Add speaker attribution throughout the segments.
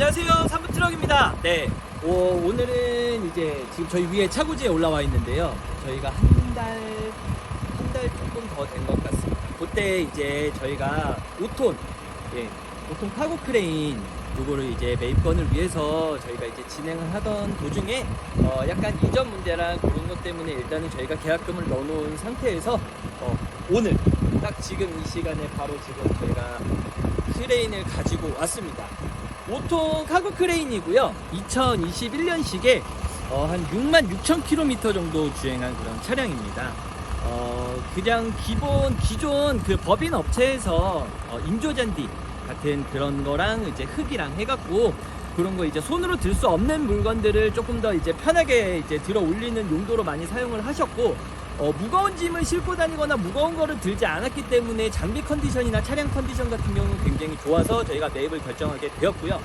Speaker 1: 안녕하세요. 삼부트럭입니다. 네. 오, 오늘은 이제 지금 저희 위에 차고지에 올라와 있는데요. 저희가 한 달, 한 달 조금 더 된 것 같습니다. 그때 이제 저희가 5톤, 예, 5톤 카고 크레인 요거를 이제 매입건을 위해서 저희가 이제 진행을 하던 도중에 어, 약간 이전 문제랑 그런 것 때문에 일단은 저희가 계약금을 넣어놓은 상태에서 어, 오늘 딱 지금 이 시간에 바로 지금 저희가 크레인을 가지고 왔습니다. 5톤 카고 크레인이고요. 2021년식에 어, 한 6만 6천 킬로미터 정도 주행한 그런 차량입니다. 어, 그냥 기본 기존 그 법인 업체에서 어, 인조잔디 같은 그런 거랑 이제 흙이랑 해갖고 그런 거 이제 손으로 들 수 없는 물건들을 조금 더 이제 편하게 이제 들어 올리는 용도로 많이 사용을 하셨고 어, 무거운 짐을 싣고 다니거나 무거운 거를 들지 않았기 때문에 장비 컨디션이나 차량 컨디션 같은 경우는 굉장히 좋아서 저희가 매입을 결정하게 되었고요.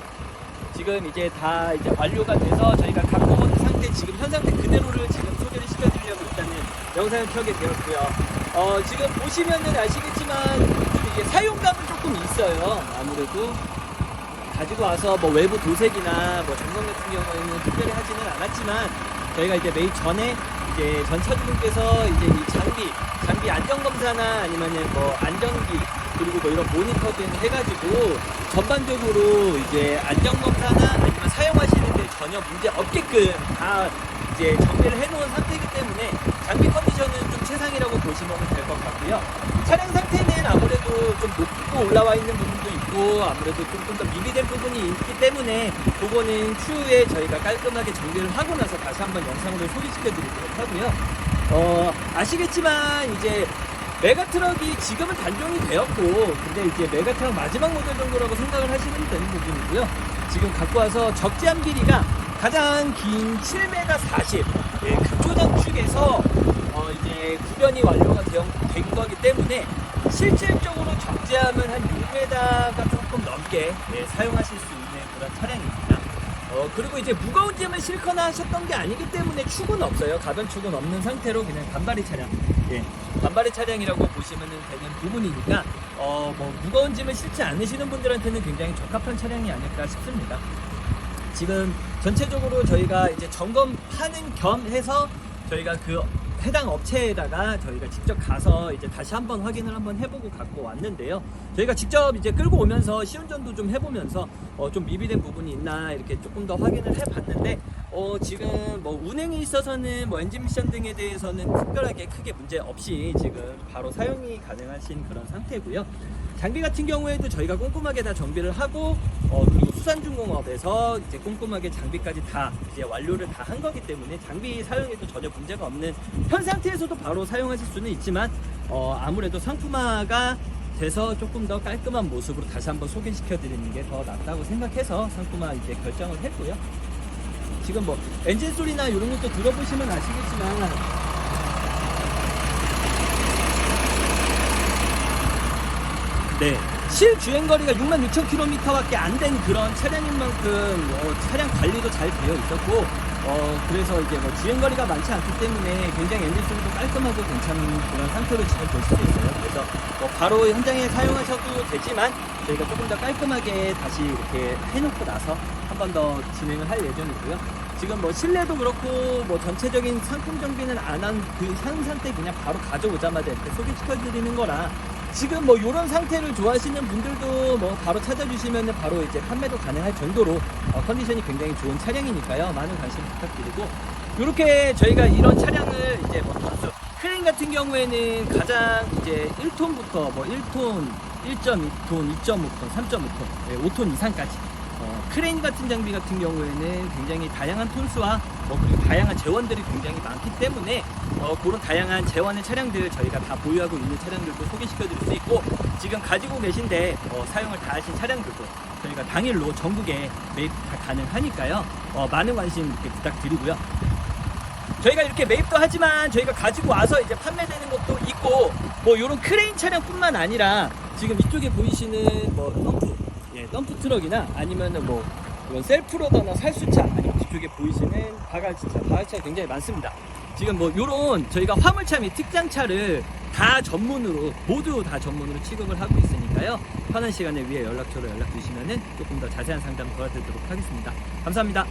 Speaker 1: 지금 이제 다 이제 완료가 돼서 저희가 갖고 온 상태 지금 현 상태 그대로를 지금 소개를 시켜드리려고 일단은 영상을 켜게 되었고요. 어, 지금 보시면은 아시겠지만 좀 이게 사용감은 조금 있어요. 아무래도 가지고 와서 뭐 외부 도색이나 뭐 점검 같은 경우에는 특별히 하지는 않았지만 저희가 이제 매입 전에 이제 전 차주분께서 이제 이 장비, 장비 안전 검사나 아니면은 뭐 안전기 그리고 뭐 이런 모니터 등 해가지고 전반적으로 이제 안전 검사나 아니면 사용하시는데 전혀 문제 없게끔 다 이제 정비를 해놓은 상태이기 때문에 장비 컨디션은 좀 최상이라고 보시면 될 것 같고요. 차량 상태는 아무래도 좀 높고 올라와 있는 부분도 있고 아무래도 조금 더 미비된 부분이 있기 때문에 그거는 추후에 저희가 깔끔하게 정비를 하고 나서 다시 한번 영상으로 소개시켜 드리도록 하고요. 어, 아시겠지만 이제 메가트럭이 지금은 단종이 되었고 근데 이제 메가트럭 마지막 모델 정도라고 생각을 하시면 되는 부분이고요. 지금 갖고 와서 적재함 길이가 가장 긴 7m 40 예, 극조장 축에서 어, 이제 구변이 완료가 된 거기 때문에 실질적으로 적재함은 한 6m가 조금 넘게 예, 사용하실 수 있는 그런 차량입니다. 어, 그리고 이제 무거운 짐을 싣거나 하셨던 게 아니기 때문에 축은 없어요. 가변 축은 없는 상태로 그냥 반바리 차량. 예, 반바리 차량이라고 보시면 되는 부분이니까, 어, 뭐, 무거운 짐을 싣지 않으시는 분들한테는 굉장히 적합한 차량이 아닐까 싶습니다. 지금 전체적으로 저희가 이제 점검하는 겸 해서 저희가 그 해당 업체에다가 저희가 직접 가서 이제 다시 한번 확인을 한번 해보고 갖고 왔는데요. 저희가 직접 이제 끌고 오면서 시운전도 좀 해보면서 어, 좀 미비된 부분이 있나 이렇게 조금 더 확인을 해봤는데 어, 지금 뭐 운행에 있어서는 뭐 엔진 미션 등에 대해서는 특별하게 크게 문제 없이 지금 바로 사용이 가능하신 그런 상태고요. 장비 같은 경우에도 저희가 꼼꼼하게 다 정비를 하고 어, 그리고 수산중공업에서 이제 꼼꼼하게 장비까지 다 이제 완료를 다 한 거기 때문에 장비 사용에도 전혀 문제가 없는 현 상태에서도 바로 사용하실 수는 있지만 어, 아무래도 상품화가 돼서 조금 더 깔끔한 모습으로 다시 한번 소개시켜 드리는 게 더 낫다고 생각해서 상품화 이제 결정을 했고요. 지금 뭐 엔진 소리나 이런 것도 들어보시면 아시겠지만 네. 실 주행 거리가 6만 6천 킬로미터밖에 안 된 그런 차량인 만큼 어, 차량 관리도 잘 되어 있었고 어, 그래서 이제 뭐 주행 거리가 많지 않기 때문에 굉장히 엔진 소리도 깔끔하고 괜찮은 그런 상태로 지금 볼 수도 있어요. 그래서 뭐 바로 현장에 사용하셔도 되지만 저희가 조금 더 깔끔하게 다시 이렇게 해놓고 나서 한 번 더 진행을 할 예정이고요. 지금 뭐 실내도 그렇고 뭐 전체적인 상품 정비는 안 한 그현 상태 그냥 바로 가져오자마자 이렇게 소개시켜 드리는 거라 지금 뭐 이런 상태를 좋아하시는 분들도 뭐 바로 찾아주시면 바로 이제 판매도 가능할 정도로 어, 컨디션이 굉장히 좋은 차량이니까요. 많은 관심 부탁드리고 이렇게 저희가 이런 차량을 이제 뭐 단수 크레인 같은 경우에는 가장 이제 1톤부터 뭐 1톤, 1.2톤, 2.5톤, 3.5톤, 5톤 이상까지 어, 크레인 같은 장비 같은 경우에는 굉장히 다양한 톤수와 뭐 그리고 다양한 재원들이 굉장히 많기 때문에 어, 그런 다양한 재원의 차량들 저희가 다 보유하고 있는 차량들도 소개시켜 드릴 수 있고 지금 가지고 계신데 어, 사용을 다 하신 차량들도 저희가 당일로 전국에 매입 다 가능하니까요. 어, 많은 관심 부탁드리고요. 저희가 이렇게 매입도 하지만 저희가 가지고 와서 이제 판매되는 것도 있고 뭐 이런 크레인 차량뿐만 아니라 지금 이쪽에 보이시는 뭐 예 덤프 트럭이나 아니면은 뭐 이런 셀프로더나 살수차 아니면 뒤쪽에 보이시는 바가지차 바가지차가 굉장히 많습니다 지금 뭐 요런 저희가 화물차 및 특장차를 다 전문으로 모두 다 전문으로 취급을 하고 있으니까요. 편한 시간에 위에 연락처로 연락 주시면은 조금 더 자세한 상담 도와드리도록 하겠습니다. 감사합니다.